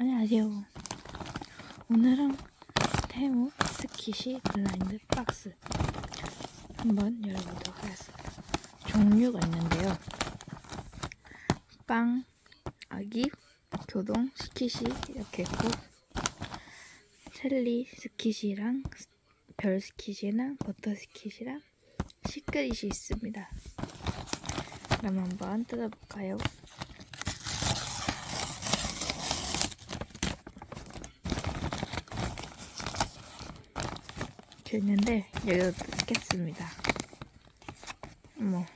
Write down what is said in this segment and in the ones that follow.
안녕하세요. 오늘은 테무 스키시 블라인드 박스 한번 열어보도록 하겠습니다. 종류가 있는데요. 빵, 아기, 교동, 스키시 이렇게 있고 셀리 스키시랑 별 스키시랑 버터 스키시랑 시크릿이 있습니다. 그럼 한번 뜯어볼까요? 이렇게 있는데 여기다 뜯겠습니다. 어머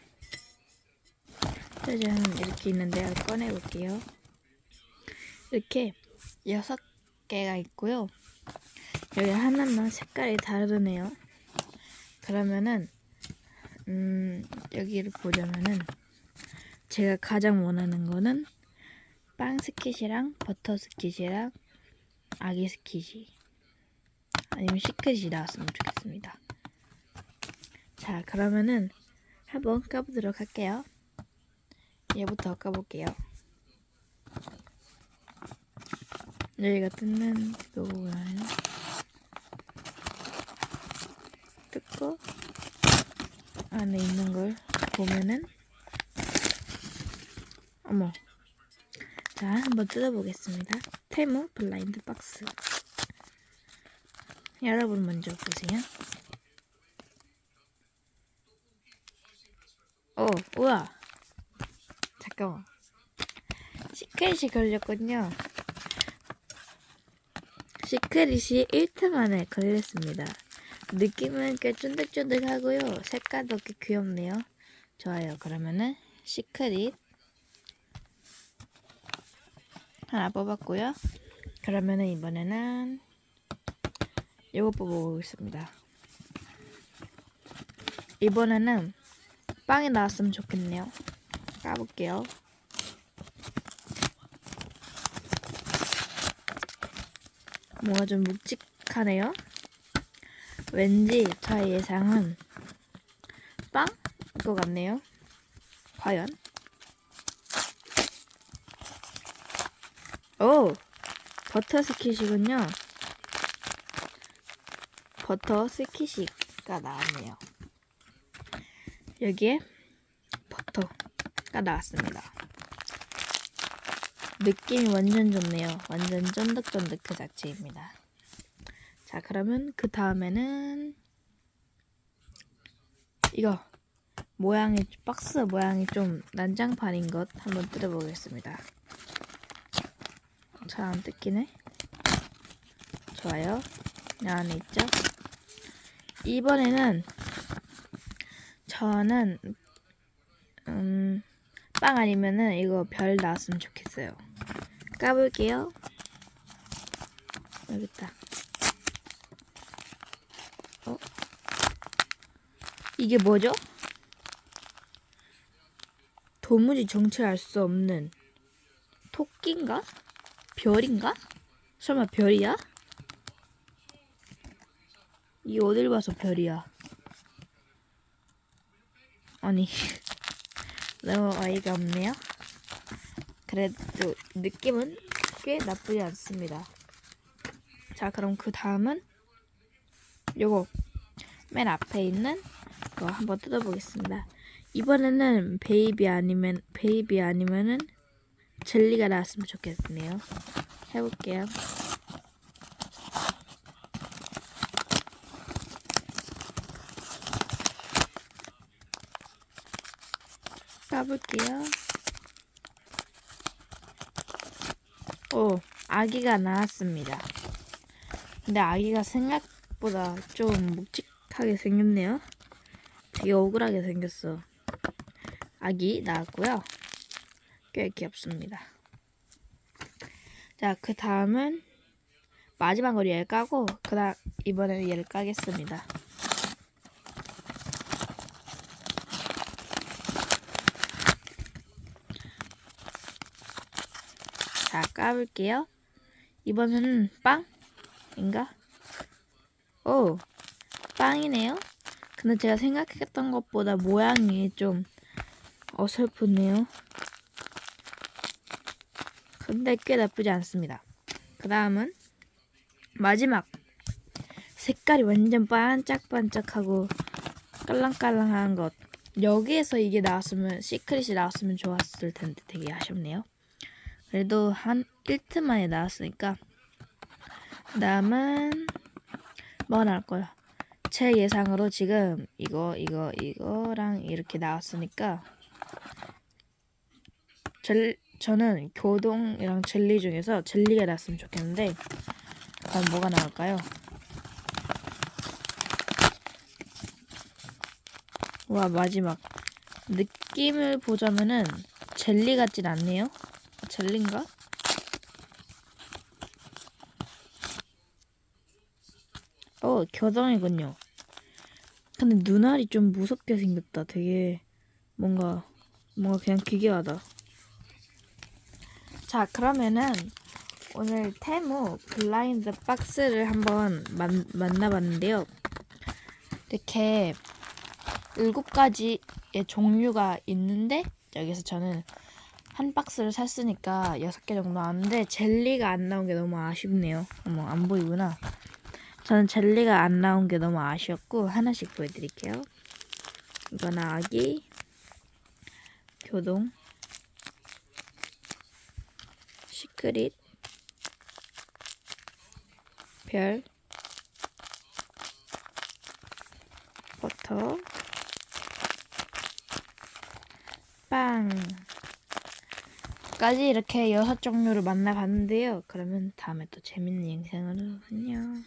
짜잔 이렇게 있는데 꺼내 볼게요. 이렇게 여섯 개가 있고요. 여기 하나만 색깔이 다르네요. 그러면은 음 여기를 보자면은 제가 가장 원하는 거는 빵 스킷이랑 버터 스킷이랑 아기 스킷이 아니면 시크릿이 나왔으면 좋겠습니다. 자, 그러면은 한번 까보도록 할게요. 얘부터 까볼게요. 여기가 뜯는 그거잖아요. 뜯고 안에 있는 걸 보면은 어머 자 한번 뜯어보겠습니다. 테무 블라인드 박스 여러분 먼저 보세요. 어, 우와. 잠깐만. 시크릿이 걸렸군요. 시크릿이 1트 만에 걸렸습니다. 느낌은 꽤 쫀득쫀득하고요. 색깔도 꽤 귀엽네요. 좋아요. 그러면은 시크릿 하나 뽑았고요. 그러면은 이번에는 이거 뽑아보겠습니다. 이번에는 빵이 나왔으면 좋겠네요. 까볼게요. 뭔가 좀 묵직하네요. 왠지 저의 예상은 빵일 것 같네요. 과연? 오! 버터 스킷이군요. 버터 스키시가 나왔네요. 여기에 버터가 나왔습니다. 느낌이 완전 좋네요. 완전 쫀득쫀득 그 자체입니다. 자, 그러면 그 다음에는 이거 모양이 박스 모양이 좀 난장판인 것 한번 뜯어보겠습니다. 잘 안 뜯기네. 좋아요. 이 안에 있죠? 이번에는 저는 음, 빵 아니면은 이거 별 나왔으면 좋겠어요. 까볼게요. 여기 있다. 어? 이게 뭐죠? 도무지 정체를 알 수 없는 토끼인가? 별인가? 설마 별이야? 이 어딜 봐서 별이야? 아니 너무 어이가 없네요. 그래도 느낌은 꽤 나쁘지 않습니다. 자 그럼 그 다음은 요거 맨 앞에 있는 거 한번 뜯어보겠습니다. 이번에는 베이비 아니면 베이비 아니면은 젤리가 나왔으면 좋겠네요. 해볼게요. 까볼게요. 오, 아기가 나왔습니다. 근데 아기가 생각보다 좀 묵직하게 생겼네요. 되게 억울하게 생겼어. 아기 나왔고요. 꽤 귀엽습니다. 자, 그 다음은 마지막 으로 얘를 까고 그 다음 이번에는 얘를 까겠습니다. 자, 까볼게요. 이번에는 빵인가? 오, 빵이네요. 근데 제가 생각했던 것보다 모양이 좀 어설프네요. 근데 꽤 나쁘지 않습니다. 그 다음은 마지막 색깔이 완전 반짝반짝하고 깔랑깔랑한 것 여기에서 이게 나왔으면 시크릿이 나왔으면 좋았을 텐데 되게 아쉽네요. 그래도 한 1트 만에 나왔으니까 그 다음은 뭐가 나올 거야? 제 예상으로 지금 이거 이거 이거랑 이렇게 나왔으니까 젤, 저는 교동이랑 젤리 중에서 젤리가 나왔으면 좋겠는데 과연 뭐가 나올까요? 와 마지막 느낌을 보자면은 젤리 같진 않네요. 젤리인가? 어 교동이군요. 근데 눈알이 좀 무섭게 생겼다. 되게 뭔가 뭔가 그냥 기괴하다. 자 그러면은 오늘 테무 블라인드 박스를 한번 만, 만나봤는데요. 이렇게 일곱 가지의 종류가 있는데 여기서 저는 한 박스를 샀으니까 여섯 개 정도 나왔는데 젤리가 안 나온 게 너무 아쉽네요. 어머 안 보이구나. 저는 젤리가 안 나온 게 너무 아쉬웠고 하나씩 보여드릴게요. 이거는 아기, 교동, 시크릿, 별, 버터, 빵. 까지 이렇게 여섯 종류를 만나봤는데요. 그러면 다음에 또 재밌는 영상으로 안녕.